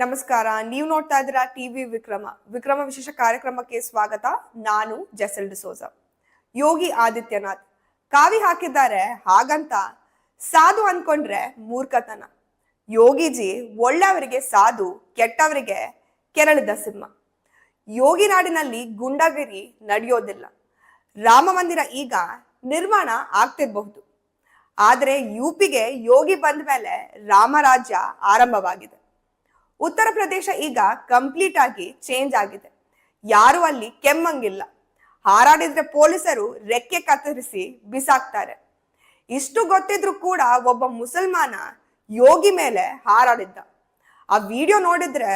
ನಮಸ್ಕಾರ, ನೀವು ನೋಡ್ತಾ ಇದ್ದೀರಾ ಟಿವಿ ವಿಕ್ರಮ. ವಿಕ್ರಮ ವಿಶೇಷ ಕಾರ್ಯಕ್ರಮಕ್ಕೆ ಸ್ವಾಗತ. ನಾನು ಜಸಲ್ ಡಿಸೋಜ. ಯೋಗಿ ಆದಿತ್ಯನಾಥ್. ಕಾವಿ ಹಾಕಿದ್ದಾರೆ, ಹಾಗಂತ? ಸಾಧು ಅನ್ಕೊಂಡ್ರೆ ಮೂರ್ಖತನ. ಯೋಗಿಜಿ ಒಳ್ಳೆಯವರಿಗೆ ಸಾಧು, ಕೆಟ್ಟವರಿಗೆ ಕೆರಳಿದ ಸಿಂಹ. ಯೋಗಿ ನಾಡಿನಲ್ಲಿ ಗುಂಡಗಿರಿ ನಡೆಯೋದಿಲ್ಲ. ರಾಮ ಮಂದಿರ ಈಗ ನಿರ್ಮಾಣ ಆಗ್ತಿರಬಹುದು. ಆದರೆ ಯುಪಿಗೆ ಯೋಗಿ ಬಂದ ಮೇಲೆ ರಾಮರಾಜ್ಯ ಆರಂಭವಾಗಿದೆ. ಉತ್ತರ ಪ್ರದೇಶ ಈಗ ಕಂಪ್ಲೀಟ್ ಆಗಿ ಚೇಂಜ್ ಆಗಿದೆ. ಯಾರು ಅಲ್ಲಿ ಕೆಮ್ಮಂಗಿಲ್ಲ. ಹಾರಾಡಿದ್ರೆ ಪೊಲೀಸರು ರೆಕ್ಕೆ ಕತ್ತರಿಸಿ ಬಿಸಾಕ್ತಾರೆ. ಇಷ್ಟು ಗೊತ್ತಿದ್ರು ಕೂಡ ಒಬ್ಬ ಮುಸಲ್ಮಾನ ಯೋಗಿ ಮೇಲೆ ಹಾರಾಡಿದ್ದ. ಆ ವಿಡಿಯೋ ನೋಡಿದ್ರೆ,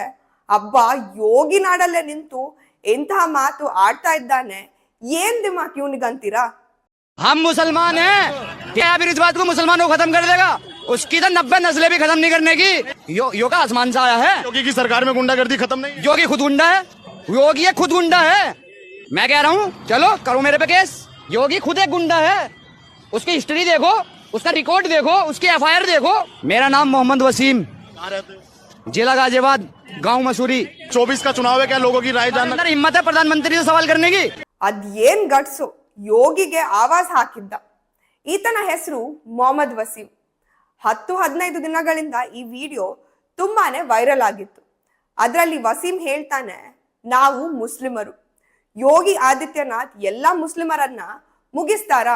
ಅಬ್ಬ, ಯೋಗಿ ನಾಡಲ್ಲೇ ನಿಂತು ಎಂತಹ ಮಾತು ಆಡ್ತಾ ಇದ್ದಾನೆ? ಏನ್ ದಿಮಾಕ್ ಇವನಿಗಂತೀರಾ ಹಮ್ ಮುಸಲ್ಮಾನ್ ಮುಸಲ್ಮಾನ್ ಖತಮ್ बात को मुसलमानों को खत्म कर देगा उसकी तो नब्बे नस्लें भी खत्म नहीं करने की यो, यो का आसमान से आया है योगी की सरकार में गुंडागर्दी खत्म नहीं योगी खुद गुंडा है योगी ये खुद गुंडा है मैं कह रहा हूँ चलो करो मेरे पे केस योगी खुद एक गुंडा है उसकी हिस्ट्री देखो उसका रिकॉर्ड देखो उसकी एफ देखो मेरा नाम मोहम्मद वसीम कहाँ रहते हो जिला गाजियाबाद गांव मसूरी चौबीस का चुनाव है क्या लोगों की राय जानना अंदर हिम्मत है प्रधानमंत्री से सवाल करने की ಅದ್ ಏನ್ ಗಟ್ಸು ಯೋಗಿಗೆ ಆವಾಜ್ ಹಾಕಿದ್ದ ಈತನ ಹೆಸರು ಮೊಹಮ್ಮದ್ ವಸೀಂ ಹತ್ತು ಹದಿನೈದು ದಿನಗಳಿಂದ ಈ ವಿಡಿಯೋ ತುಂಬಾನೇ ವೈರಲ್ ಆಗಿತ್ತು. ಅದರಲ್ಲಿ ವಸೀಂ ಹೇಳ್ತಾನೆ, ನಾವು ಮುಸ್ಲಿಮರು. ಯೋಗಿ ಆದಿತ್ಯನಾಥ್ ಎಲ್ಲ ಮುಸ್ಲಿಮರನ್ನ ಮುಗಿಸ್ತಾರ?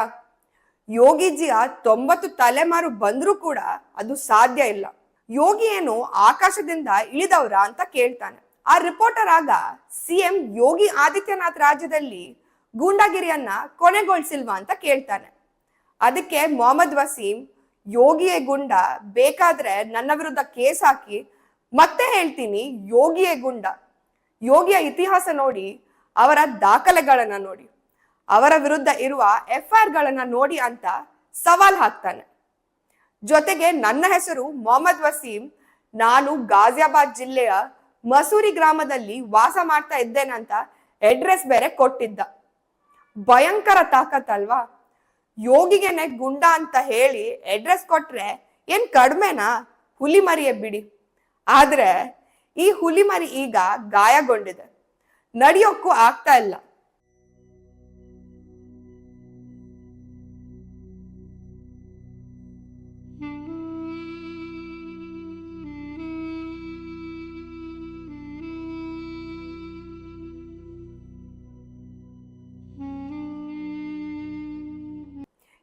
ಯೋಗಿಜಿಯ ತೊಂಬತ್ತು ತಲೆಮಾರು ಬಂದರೂ ಕೂಡ ಅದು ಸಾಧ್ಯ ಇಲ್ಲ. ಯೋಗಿ ಏನು ಆಕಾಶದಿಂದ ಇಳಿದವರ ಅಂತ ಕೇಳ್ತಾನೆ. ಆ ರಿಪೋರ್ಟರ್ ಆಗ ಸಿಎಂ ಯೋಗಿ ಆದಿತ್ಯನಾಥ್ ರಾಜ್ಯದಲ್ಲಿ ಗೂಂಡಾಗಿರಿಯನ್ನ ಕೊನೆಗೊಳಿಸಿಲ್ವಾ ಅಂತ ಕೇಳ್ತಾನೆ. ಅದಕ್ಕೆ ಮೊಹಮ್ಮದ್ ವಸೀಂ ಯೋಗಿಯೇ ಗುಂಡ, ಬೇಕಾದ್ರೆ ನನ್ನ ವಿರುದ್ಧ ಕೇಸ್ ಹಾಕಿ ಮತ್ತೆ ಹೇಳ್ತೀನಿ, ಯೋಗಿಯೇ ಗುಂಡ. ಯೋಗಿಯ ಇತಿಹಾಸ ನೋಡಿ, ಅವರ ದಾಖಲೆಗಳನ್ನ ನೋಡಿ. ಅವರ ವಿರುದ್ಧ ಇರುವ ಎಫ್ ಗಳನ್ನ ನೋಡಿ ಅಂತ ಸವಾಲ್ ಹಾಕ್ತಾನೆ. ಜೊತೆಗೆ ನನ್ನ ಹೆಸರು ಮೊಹಮ್ಮದ್ ವಸೀಂ, ನಾನು ಗಾಜಿಯಾಬಾದ್ ಜಿಲ್ಲೆಯ ಮಸೂರಿ ಗ್ರಾಮದಲ್ಲಿ ವಾಸ ಮಾಡ್ತಾ ಇದ್ದೇನಂತ ಅಡ್ರೆಸ್ ಬೇರೆ ಕೊಟ್ಟಿದ್ದ. ಭಯಂಕರ ತಾಕತ್ ಅಲ್ವಾ? ಯೋಗಿಗೆನೆ ಗುಂಡ ಅಂತ ಹೇಳಿ ಅಡ್ರೆಸ್ ಕೊಟ್ರೆ ಏನ್ ಕಡಿಮೆನಾ? ಹುಲಿ ಮರಿಯ ಬಿಡಿ. ಆದ್ರೆ ಈ ಹುಲಿ ಮರಿ ಈಗ ಗಾಯಗೊಂಡಿದೆ. ನಡೆಯೋಕ್ಕೂ ಆಗ್ತಾ ಇಲ್ಲ.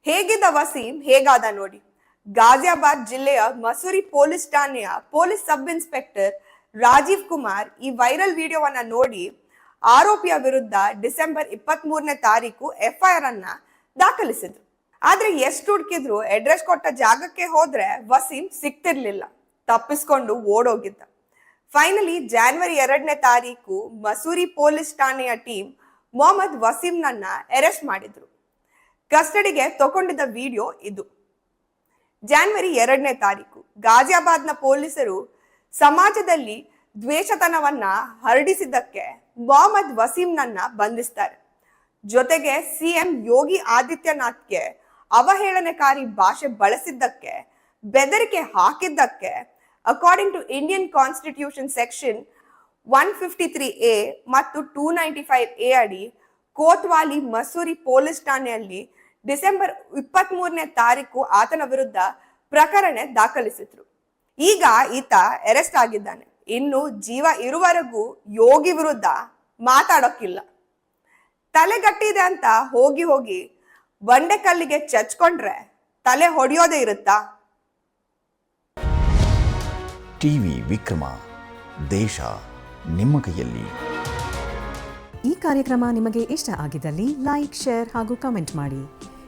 ಹೇಗಿದ್ದ ವಸೀಂ? ಹೇಗಾದ ನೋಡಿ? ಗಾಜಿಯಾಬಾದ್ ಜಿಲ್ಲೆಯ ಮಸೂರಿ ಪೊಲೀಸ್ ಠಾಣೆಯ police sub inspector Rajeev Kumar ಈ ವೈರಲ್ ವಿಡಿಯೋವನ್ನ ನೋಡಿ ಆರೋಪಿಯ ವಿರುದ್ಧ ಡಿಸೆಂಬರ್ ಇಪ್ಪತ್ತ್ ಮೂರನೇ ತಾರೀಕು ಎಫ್ಐಆರ್ ಅನ್ನ ದಾಖಲಿಸಿದ್ರು. ಆದ್ರೆ ಎಷ್ಟು ಹುಡುಕಿದ್ರು, ಅಡ್ರೆಸ್ ಕೊಟ್ಟ ಜಾಗಕ್ಕೆ ಹೋದ್ರೆ ವಸೀಂ ಸಿಕ್ತಿರ್ಲಿಲ್ಲ. ತಪ್ಪಿಸ್ಕೊಂಡು ಓಡೋಗಿದ್ದ. ಫೈನಲಿ ಜಾನ್ವರಿ ಎರಡನೇ ತಾರೀಕು ಮಸೂರಿ ಪೊಲೀಸ್ ಠಾಣೆಯ ಟೀಮ್ ಮೊಹಮ್ಮದ್ ವಸೀಂನನ್ನ ಅರೆಸ್ಟ್ ಮಾಡಿದ್ರು. ಕಸ್ಟಡಿಗೆ ತಗೊಂಡಿದ್ದ ವಿಡಿಯೋ ಇದು. ಜಾನ್ವರಿ ಎರಡನೇ ತಾರೀಕು ಗಾಜಿಯಾಬಾದ್ನ ಪೊಲೀಸರು ಸಮಾಜದಲ್ಲಿ ದ್ವೇಷತನವನ್ನ ಹರಡಿಸಿದ್ದಕ್ಕೆ ಮೊಹಮ್ಮದ್ ವಸೀಂನನ್ನ ಬಂಧಿಸ್ತಾರೆ. ಜೊತೆಗೆ ಸಿಎಂ ಯೋಗಿ ಆದಿತ್ಯನಾಥ್ಗೆ ಅವಹೇಳನಕಾರಿ ಭಾಷೆ ಬಳಸಿದ್ದಕ್ಕೆ, ಬೆದರಿಕೆ ಹಾಕಿದ್ದಕ್ಕೆ according to Indian constitution section one fifty three A ಮತ್ತು ಟೂ ನೈಂಟಿ ಫೈವ್ ಎ ಅಡಿ ಕೋತ್ವಾಲಿ ಮಸೂರಿ ಪೊಲೀಸ್ ಠಾಣೆಯಲ್ಲಿ ಡಿಸೆಂಬರ್ ಇಪ್ಪತ್ತ್ ಮೂರನೇ ತಾರೀಕು ಆತನ ವಿರುದ್ಧ ಪ್ರಕರಣ ದಾಖಲಿಸಿದ್ರು. ಈಗ ಈತ ಅರೆಸ್ಟ್ ಆಗಿದ್ದಾನೆ. ಇನ್ನು ಜೀವ ಇರುವವರೆಗೂ ಯೋಗಿ ವಿರುದ್ಧ ಮಾತಾಡೋಕ್ಕಿಲ್ಲ. ತಲೆಗಟ್ಟಿದೆ ಅಂತ ಹೋಗಿ ಹೋಗಿ ಬಂಡೆಕಲ್ಲಿಗೆ ಚಚ್ಕೊಂಡ್ರೆ ತಲೆ ಹೊಡೆಯೋದೇ ಇರುತ್ತಾ? ಟಿವಿ ವಿಕ್ರಮ ದೇಶ ನಿಮ್ಮ ಕೈಯಲ್ಲಿ. ಈ ಕಾರ್ಯಕ್ರಮ ನಿಮಗೆ ಇಷ್ಟ ಆಗಿದ್ದಲ್ಲಿ ಲೈಕ್ ಶೇರ್ ಹಾಗೂ ಕಮೆಂಟ್ ಮಾಡಿ.